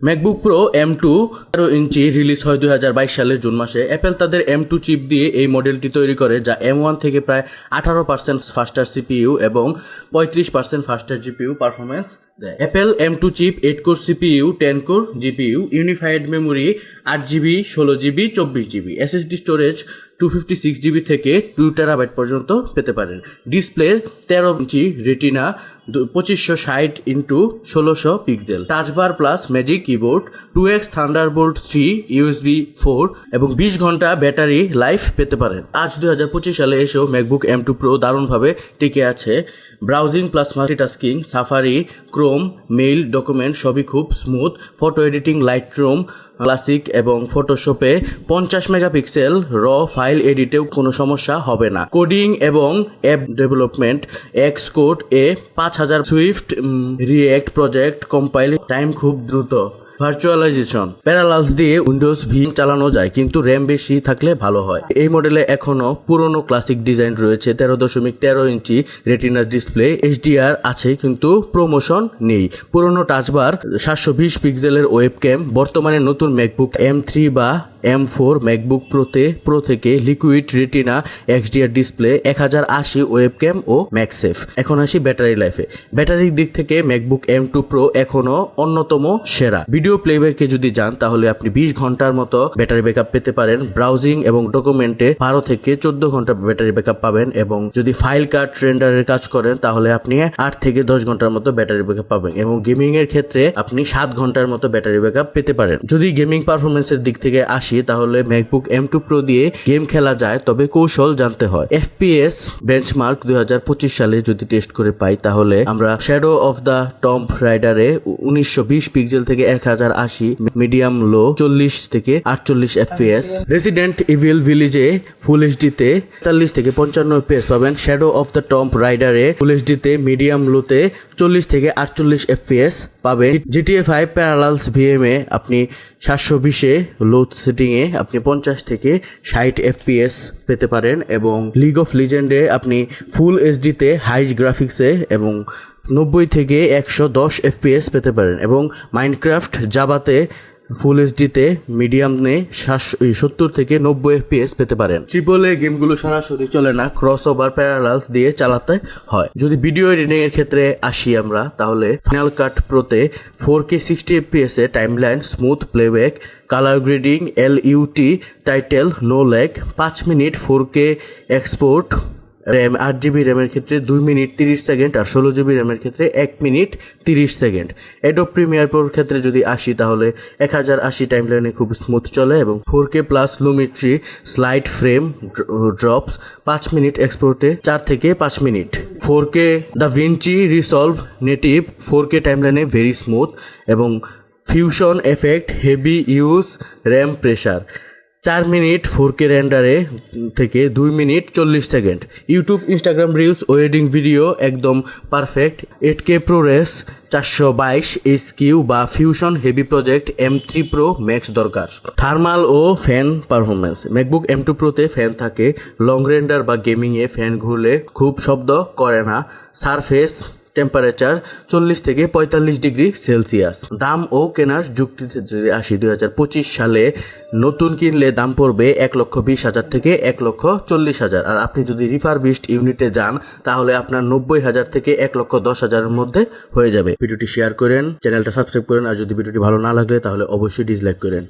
MacBook pro M two তেরো ইঞ্চি release হয় দুই হাজার বাইশ সালের জুন মাসে। অ্যাপেল তাদের এম টু চিপ দিয়ে এই মডেলটি তৈরি করে, যা এম ওয়ান থেকে প্রায় আঠারো পার্সেন্ট ফাস্টার সিপিইউ এবং পঁয়ত্রিশ পার্সেন্ট ফাস্টার জিপিইউ পারফরমেন্স দেয়। Apple M two chip eight core CPU ten core GPU unified memory আট জিবি ষোলো জিবি চব্বিশ GB SSD storage two fifty six GB থেকে টু টেরাবাইট পর্যন্ত পেতে পারেন। ডিসপ্লে তেরো ইঞ্চি রেটিনা পঁচিশশো ষাট ইন্টু ষোলোশো pixel touch bar plus magic keyboard two X thunderbolt three USB four এবং বিশ ঘণ্টা ব্যাটারি লাইফ পেতে পারেন। আজ দুই হাজার পঁচিশ সালে এসেও ম্যাকবুক এম টু প্রো দারুণভাবে টিকে আছে। Browsing plus multitasking Safari Chrome mail document সবই খুব smooth photo editing Lightroom classic এবং ফটোশপে পঞ্চাশ মেগাপিক্সেল র ফাইল এডিটেও কোনো সমস্যা হবে না। কোডিং এবং অ্যাপ ডেভেলপমেন্ট এক্স কোড এ পাঁচ হাজার Swift React project compile time খুব দ্রুত। ভার্চুয়ালাইজেশন। প্যারালাস দিয়ে উইন্ডোজ ভি চালানো যায়, কিন্তু র্যাম বেশি থাকলে ভালো হয়। এই মডেলে এখনও পুরনো ক্লাসিক ডিজাইন রয়েছে, তেরো দশমিক তেরো ইঞ্চি রেটিনার ডিসপ্লে, এইচডিআর আছে, কিন্তু প্রমোশন নেই। পুরনো টাচবার সাতশো বিশ পিক্সেলের ওয়েব ক্যাম বর্তমানে নতুন ম্যাকবুক এম থ্রি বা এম ফোর ম্যাকবুক প্রোতে প্রো থেকে লিকুইড রেটিনা এক্সডিআর ডিসপ্লে এক হাজার আশি ওয়েব ক্যাম ও ম্যাকসেফ এখন আসি ব্যাটারি লাইফে ব্যাটারির দিক থেকে ম্যাকবুক এম টু প্রো এখনও অন্যতম সেরা। ভিডিও প্লেব্যাকে যদি যান, তাহলে আপনি বিশ ঘণ্টার মতো ব্যাটারি ব্যাকআপ পেতে পারেন। ব্রাউজিং এবং ডকুমেন্টে বারো থেকে চোদ্দ ঘণ্টা ব্যাটারি ব্যাকআপ পাবেন এবং যদি ফাইল কাট রেন্ডারের কাজ করেন, তাহলে আপনি আট থেকে দশ ঘণ্টার মতো ব্যাটারি ব্যাকআপ পাবেন এবং গেমিং এর ক্ষেত্রে আপনি সাত ঘণ্টার মতো ব্যাটারি ব্যাকআপ পেতে পারেন। যদি গেমিং পারফরমেন্সের দিক থেকে আসি তাহলে ম্যাকবুক এম টু প্রো দিয়ে গেম খেলা যায়, তবে কৌশল জানতে হয়। এফপিএস বেঞ্চমার্ক দুই সালে যদি টেস্ট করে পাই, তাহলে আমরা শ্যাডো অফ দ্য টম্প রাইডারে উনিশশো বিশ পিক্সেল থেকে এক হাজার আশি মিডিয়াম লো চল্লিশ থেকে আটচল্লিশ এফপিএস রেসিডেন্ট ইভিল ভিলেজে ফুল এইচডিতে তেতাল্লিশ থেকে পঞ্চান্ন এফপিএস পাবেন। শ্যাডো অফ দ্য টম্প রাইডারে ফুল এইচডিতে মিডিয়াম লোতে চল্লিশ থেকে আটচল্লিশ এফপিএস পাবেন। জিটিএ ফাইভ প্যারালালস ভিএমে আপনি সাতশো বিশে লো সেটিংয়ে আপনি পঞ্চাশ থেকে ষাট এফপিএস পেতে পারেন এবং লিগ অফ লিজেন্ডে আপনি ফুল এইচডিতে হাই গ্রাফিক্সে এবং নব্বই থেকে একশো দশ এফপিএস পেতে পারেন এবং মাইনক্রাফট জাবাতে ফুল এইচডিতে মিডিয়াম নে সত্তর থেকে নব্বই এফপিএস পেতে পারেন। ট্রিপল এ গেমগুলো সরাসরি চলে না ক্রস ওভার প্যারালালস দিয়ে চালাতে হয়। যদি ভিডিও এডিটিং এর ক্ষেত্রে আসি আমরা, তাহলে ফাইনাল কাট প্রোতে ফোর কে সিক্সটি এফপিএস এ timeline smooth playback colour grading L UT title no lag পাঁচ minute four K export RAM আট জিবি র্যামের ক্ষেত্রে দুই মিনিট তিরিশ সেকেন্ড আর ষোলো জিবি র্যামের ক্ষেত্রে এক মিনিট তিরিশ সেকেন্ড। অ্যাডোব প্রিমিয়ার প্রোর ক্ষেত্রে যদি আসি, তাহলে এক হাজার আশি টাইম লাইনে খুব স্মুথ চলে এবং four K plus Lumetri slide frame drops পাঁচ মিনিট এক্সপোর্টে চার থেকে পাঁচ minute. Four K the Vinci Resolve native four K time লাইনে ভেরি স্মুথ এবং fusion effect heavy use RAM pressure চার মিনিট ফোর কে রেন্ডারে থেকে দুই মিনিট চল্লিশ second. YouTube Instagram reels wedding video একদম পারফেক্ট এইট কে প্রোরেস চারশো বাইশ এইচ কিউ বা fusion heavy project M three pro max দরকার। থার্মাল ও fan performance MacBook M two প্রোতে fan থাকে। লং রেন্ডার বা গেমিংয়ে ফ্যান ঘুরলে খুব শব্দ করে না। সারফেস টেম্পারেচার চল্লিশ থেকে পঁয়তাল্লিশ ডিগ্রি সেলসিয়াস। দাম ও কেনার যুক্তিতে যদি আসি, দুই হাজার পঁচিশ সালে নতুন কিনলে দাম পড়বে এক লক্ষ বিশ হাজার থেকে এক লক্ষ চল্লিশ হাজার। আর আপনি যদি রিফারবিস্ট ইউনিটে যান, তাহলে আপনার নব্বই হাজার থেকে এক লক্ষ দশ হাজারের মধ্যে হয়ে যাবে। ভিডিওটি শেয়ার করেন চ্যানেলটা সাবস্ক্রাইব করেন, আর যদি ভিডিওটি ভালো না লাগলে, তাহলে অবশ্যই ডিসলাইক করেন।